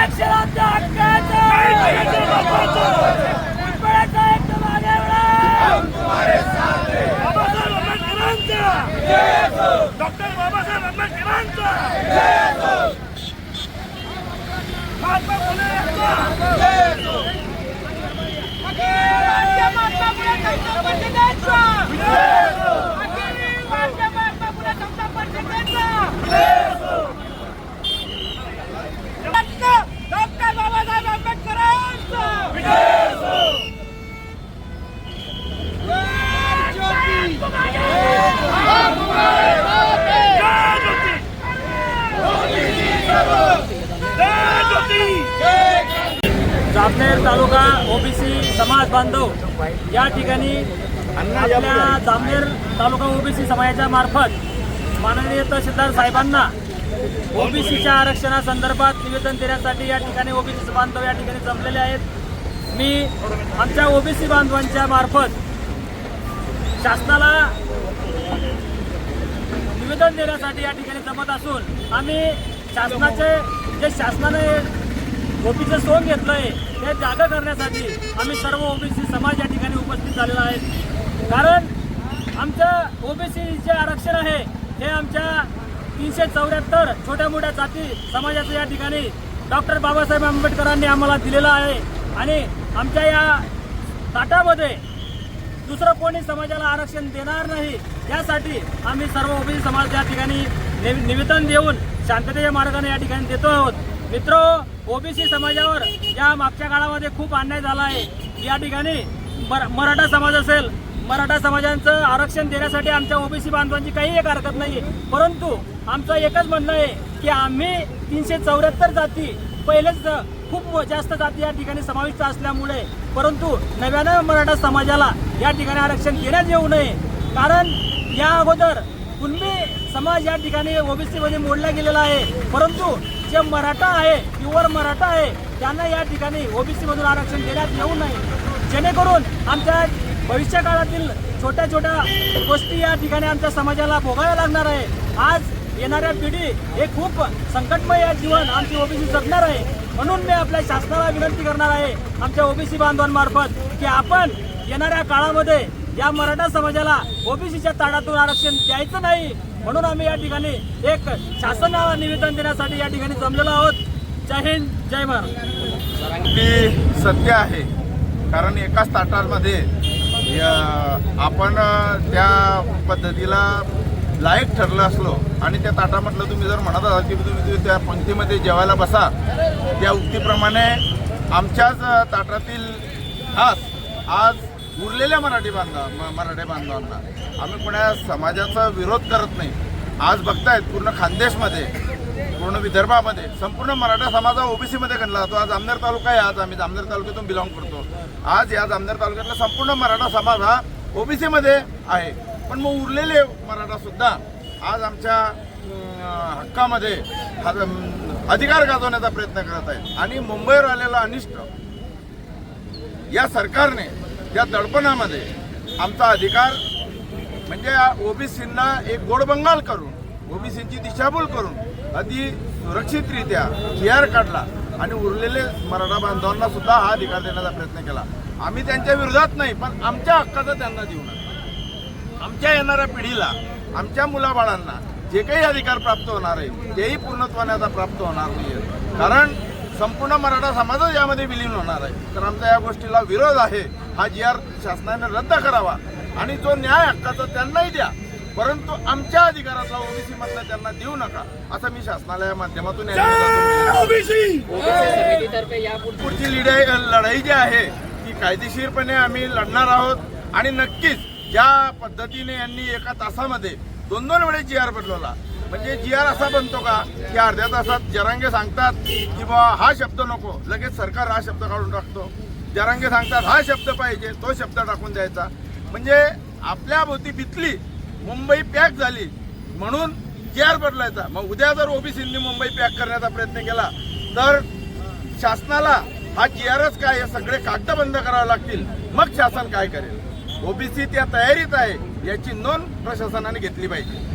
आरक्षणाच्या हक्काचं मुंबईचा एक डॉक्टर बाबासाहेब आंबेडकरांचा महात्मा फुले यांचा महात्मा फुले समता परिषदेचा अखिल भारतीय महात्मा फुले समता परिषदेचा डॉक्टर बाबासाहेब आंबेडकरांचा जय ज्योती जय ज्योती जामनेर तालुका ओबीसी समाज बांधव या ठिकाणी आपल्या जामनेर तालुका ओबीसी समाजाच्या मार्फत माननीय तहसीलदार साहेबांना ओबीसीच्या आरक्षणासंदर्भात निवेदन देण्यासाठी या ठिकाणी ओबीसी बांधव या ठिकाणी जमलेले आहेत. मी आमच्या ओबीसी बांधवांच्या मार्फत शासनाला निवेदन देण्यासाठी या ठिकाणी जमत असून आम्ही शासनाचे जे शासनाने ओबीचं सोंग घेतलंय. ते जागा करण्यासाठी आम्ही सर्व ओबीसी समाज या ठिकाणी उपस्थित झालेला आहे कारण आमचं ओबीसी जे आरक्षण आहे हे आमच्या तीनशे चौऱ्याहत्तर छोट्या मोठ्या जाती समाजाचं या ठिकाणी डॉक्टर बाबासाहेब आंबेडकरांनी आम्हाला दिलेलं आहे. आणि आमच्या या ताटामध्ये दुसरं कोणी समाजाला आरक्षण देणार नाही यासाठी आम्ही सर्व ओबीसी समाज या ठिकाणी निवेदन देऊन शांततेच्या मार्गाने या ठिकाणी देतो आहोत. मित्र ओबीसी समाजावर या मागच्या काळामध्ये खूप अन्याय झाला आहे. या ठिकाणी मराठा समाज असेल मराठा समाजांचं आरक्षण देण्यासाठी आमच्या ओबीसी बांधवांची काही एक हरकत नाही परंतु आमचं एकच म्हणणं आहे की आम्ही तीनशे चौऱ्याहत्तर जाती पहिलेच खूप जास्त जाती या ठिकाणी समाविष्ट असल्यामुळे परंतु नव्यानं मराठा समाजाला या ठिकाणी आरक्षण देण्यात येऊ नये. कारण या अगोदर कुणबी समाज या ठिकाणी ओबीसीमध्ये मोडला गेलेला आहे. परंतु जे मराठा आहे प्युअर मराठा आहे त्यांना या ठिकाणी ओबीसी मधून आरक्षण देण्यात येऊ नये. जेणेकरून आमच्या भविष्य काळातील छोट्या छोट्या गोष्टी या ठिकाणी आमच्या समाजाला भोगाव्या लागणार आहे. आज येणाऱ्या पिढी हे खूप संकटमय जीवन आमची ओबीसी जगणार आहे. म्हणून मी आपल्या शासनाला विनंती करणार आहे आमच्या ओबीसी बांधवांमार्फत की आपण येणाऱ्या काळामध्ये या मराठा समाजाला ओबीसीच्या ताडातून आरक्षण द्यायचं नाही. म्हणून आम्ही या ठिकाणी एक शासनाला निवेदन देण्यासाठी या ठिकाणी जमलेलो आहोत. जय हिंद जय महाराष्ट्र ती सत्य आहे. कारण एकाच ताटामध्ये या- आपण त्या पद्धतीला लायक ठरलं असलो आणि त्या ताटामधलं तुम्ही जर म्हणत असाल की तुम्ही त्या पंक्तीमध्ये जेवायला बसा त्या उक्तीप्रमाणे आमच्याच ताटातील खास आज उरलेल्या मराठी बांधव म- मराठी बांधवांना. आम्ही कोणा समाजाचा विरोध करत नाही. आज बघतायत पूर्ण खानदेशमध्ये पूर्ण विदर्भामध्ये संपूर्ण मराठा समाज हा ओबीसीमध्ये गणला जातो. आज जामनेर तालुका आहे आज. आम्ही जामनेर तालुक्यातून बिलॉंग करतो. आज या जामनेर तालुक्यातला संपूर्ण मराठा समाज हा ओबीसीमध्ये आहे. पण मग उरलेले मराठासुद्धा आज आमच्या हक्कामध्ये अधिकार गाजवण्याचा प्रयत्न करत आहेत. आणि मुंबईवर आलेला अनिष्ट या सरकारने या दडपणामध्ये आमचा अधिकार म्हणजे ओबीसींना एक गोडबंगाल करून ओबीसींची दिशाभूल करून अति सुरक्षितरित्या जी आर काढला आणि उरलेले मराठा बांधवांना सुद्धा हा अधिकार देण्याचा प्रयत्न केला. आम्ही त्यांच्या विरोधात नाही पण आमच्या हक्काचं त्यांना देऊ नका. आमच्या येणाऱ्या पिढीला आमच्या मुलाबाळांना जे काही अधिकार प्राप्त होणार आहे तेही पूर्णत्वाने आता प्राप्त होणार नाही कारण संपूर्ण मराठा समाजच यामध्ये विलीन होणार आहे. तर आमचा या गोष्टीला विरोध आहे हा जी आर शासनाने रद्द करावा आणि जो न्याय हक्काचा त्यांनाही द्या. परंतु आमच्या अधिकारातला ओबीसी मधला त्यांना देऊ नका असं मी शासनाला या माध्यमातून पुढची लढाई लढाई जी आहे ती कायदेशीरपणे आम्ही लढणार आहोत. आणि नक्कीच ज्या पद्धतीने यांनी एका तासामध्ये दोन दोन वेळेस जी आर बदलवला. म्हणजे जी आर असा बनतो का? की अर्ध्या तासात जरांगे सांगतात की बा हा शब्द नको. लगेच सरकार हा शब्द काढून टाकतो. जरांगे सांगतात हा शब्द पाहिजे तो शब्द टाकून द्यायचा. म्हणजे आपल्या भोवती बितली मुंबई पॅक झाली म्हणून जी आर बदलायचा. मग उद्या जर ओबीसींनी मुंबई पॅक करण्याचा प्रयत्न केला तर शासनाला हा जी आरच काय हे सगळे कागद बंद करावे लागतील. मग शासन काय करेल? ओबीसी त्या तयारीत आहे याची नोंद प्रशासनाने घेतली पाहिजे.